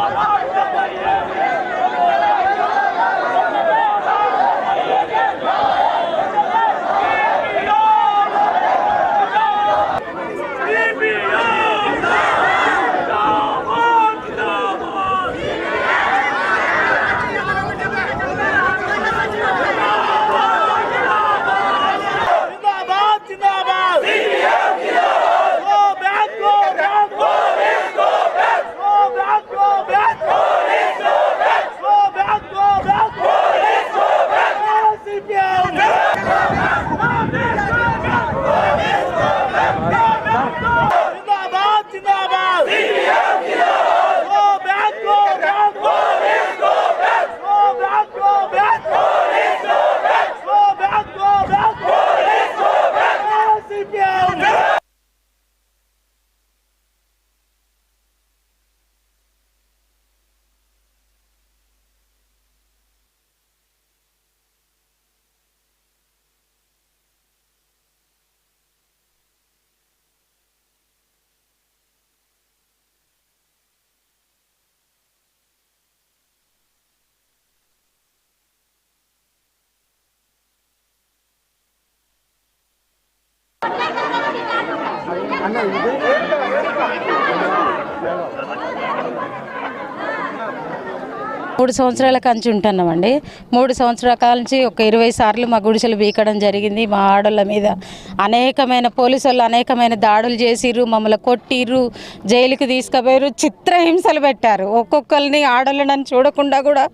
Oh, அண்ணா இது? మూడు సంవత్సరాల కంచి ఉంటున్నామండి. మూడు సంవత్సరాల కాల నుంచి ఒక ఇరవై సార్లు మా గుడిసెలు బీకడం జరిగింది. మా ఆడోళ్ళ మీద అనేకమైన పోలీసు వాళ్ళు అనేకమైన దాడులు చేసిర్రు మమ్మల్ని కొట్టిర్రు జైలుకి తీసుకుపోయారు చిత్రహింసలు పెట్టారు. ఒక్కొక్కరిని ఆడోళ్ళని చూడకుండా కూడా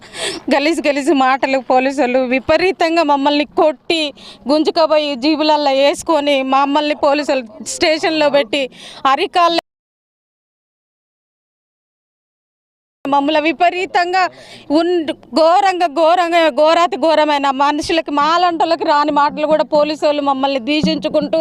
గలీజు గలీజు మాటలు పోలీసు వాళ్ళు విపరీతంగా మమ్మల్ని కొట్టి గుంజుకపోయి జీబులల్లో వేసుకొని మమ్మల్ని పోలీసులు స్టేషన్లో పెట్టి అరికాళ్ళ మమ్మల్ని విపరీతంగా ఉన్ ఘోరంగా ఘోరంగా ఘోరాతి ఘోరమైన మనుషులకి మాలంటలకి రాని మాటలు కూడా పోలీసు వాళ్ళు మమ్మల్ని దూషించుకుంటూ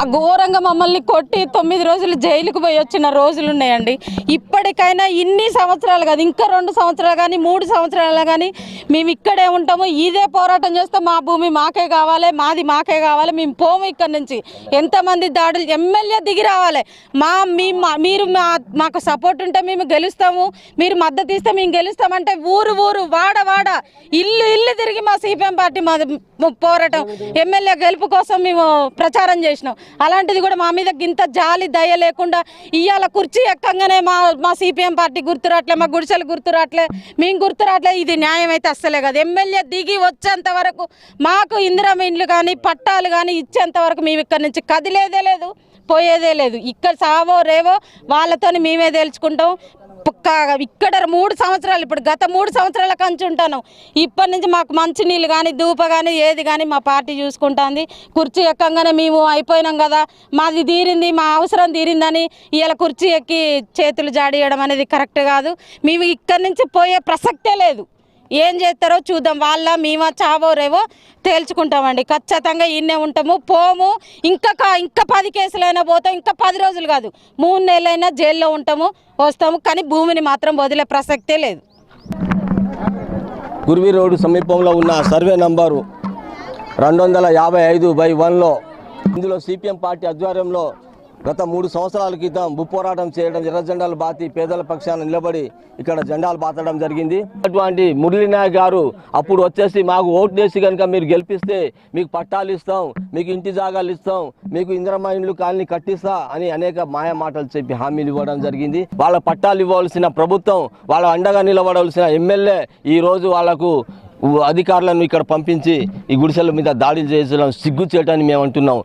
ఆ ఘోరంగా మమ్మల్ని కొట్టి తొమ్మిది రోజులు జైలుకు పోయి వచ్చిన రోజులు ఉన్నాయండి. ఇప్పటికైనా ఇన్ని సంవత్సరాలు కాదు ఇంకా రెండు సంవత్సరాలు కానీ మూడు సంవత్సరాలు కానీ మేము ఇక్కడే ఉంటాము. ఇదే పోరాటం చేస్తే మా భూమి మాకే కావాలి మాది మాకే కావాలి మేము పోము ఇక్కడ నుంచి. ఎంతమంది దాడులు ఎమ్మెల్యే దిగి రావాలి. మా మీ మా- మీరు మా మాకు సపోర్ట్ ఉంటే మేము గెలుస్తాము మీరు మద్దతు ఇస్తే మేము గెలుస్తామంటే ఊరు ఊరు వాడ వాడ ఇల్లు ఇల్లు తిరిగి మా సిపిఎం పార్టీ మా పోరాటం ఎమ్మెల్యే గెలుపు కోసం మేము ప్రచారం చేసినాం. అలాంటిది కూడా మా మీద ఇంత జాలి దయ లేకుండా ఇవాళ కుర్చీ ఎక్కంగానే మా మా సిపిఎం పార్టీ గుర్తురాట్లే మా గుడిసెలు గుర్తురాట్లే మేము గుర్తురాట్లే ఇది న్యాయం అయితే అస్సలే కాదు. ఎమ్మెల్యే దిగి వచ్చేంత వరకు మాకు ఇందిరా ఇండ్లు కానీ పట్టాలు కానీ ఇచ్చేంత వరకు మేము ఇక్కడ నుంచి కదిలేదే లేదు పోయేదే లేదు. ఇక్కడ సావో రేవో వాళ్ళతోని మేమే తేల్చుకుంటాం. ఇక్కడ మూడు సంవత్సరాలు ఇప్పుడు గత మూడు సంవత్సరాల కంచి ఉంటాను. ఇప్పటి నుంచి మాకు మంచి నీళ్ళు కానీ దూప కానీ ఏది కానీ మా పార్టీ చూసుకుంటుంది. కుర్చీ ఎక్కంగానే మేము అయిపోయినాం కదా. మాది తీరింది మా అవసరం తీరిందని ఇలా కుర్చీ ఎక్కి చేతులు జాడియడం అనేది కరెక్ట్ కాదు. మేము ఇక్కడి నుంచి పోయే ప్రసక్తే లేదు. ఏం చేస్తారో చూద్దాం. వాళ్ళ మేమా చావో రేవో తేల్చుకుంటామండి. ఖచ్చితంగా ఇన్నే ఉంటాము. పోము. ఇంకా కా- ఇంకా పది కేసులైనా పోతాం. ఇంకా పది రోజులు కాదు. మూడు నెలలైనా జైల్లో ఉంటాము వస్తాము. కానీ భూమిని మాత్రం వదిలే ప్రసక్తే లేదు. గురువి రోడ్డు సమీపంలో ఉన్న సర్వే నంబరు రెండు వందల యాభై ఐదు బై వన్లో ఇందులో సిపిఎం పార్టీ ఆధ్వర్యంలో గత మూడు సంవత్సరాల క్రితం భూ పోరాటం చేయడం ఎర్ర జెండాలు బాతి పేదల పక్షాన నిలబడి ఇక్కడ జెండాలు బాతడం జరిగింది. అటువంటి మురళీనాయక్ గారు అప్పుడు వచ్చేసి మాకు ఓటు వేసి కనుక మీరు గెలిపిస్తే మీకు పట్టాలు ఇస్తాం మీకు ఇంటి జాగాలు ఇస్తాం మీకు ఇంద్రమ్మ ఇండ్లు కాలనీ కట్టిస్తా అని అనేక మాయ మాటలు చెప్పి హామీలు ఇవ్వడం జరిగింది. వాళ్ళ పట్టాలు ఇవ్వాల్సిన ప్రభుత్వం వాళ్ళ అండగా నిలబడవలసిన ఎమ్మెల్యే ఈ రోజు వాళ్ళకు అధికారులను ఇక్కడ పంపించి ఈ గుడిసెల మీద దాడులు చేసడం సిగ్గు చేయటాన్ని మేము అంటున్నాం.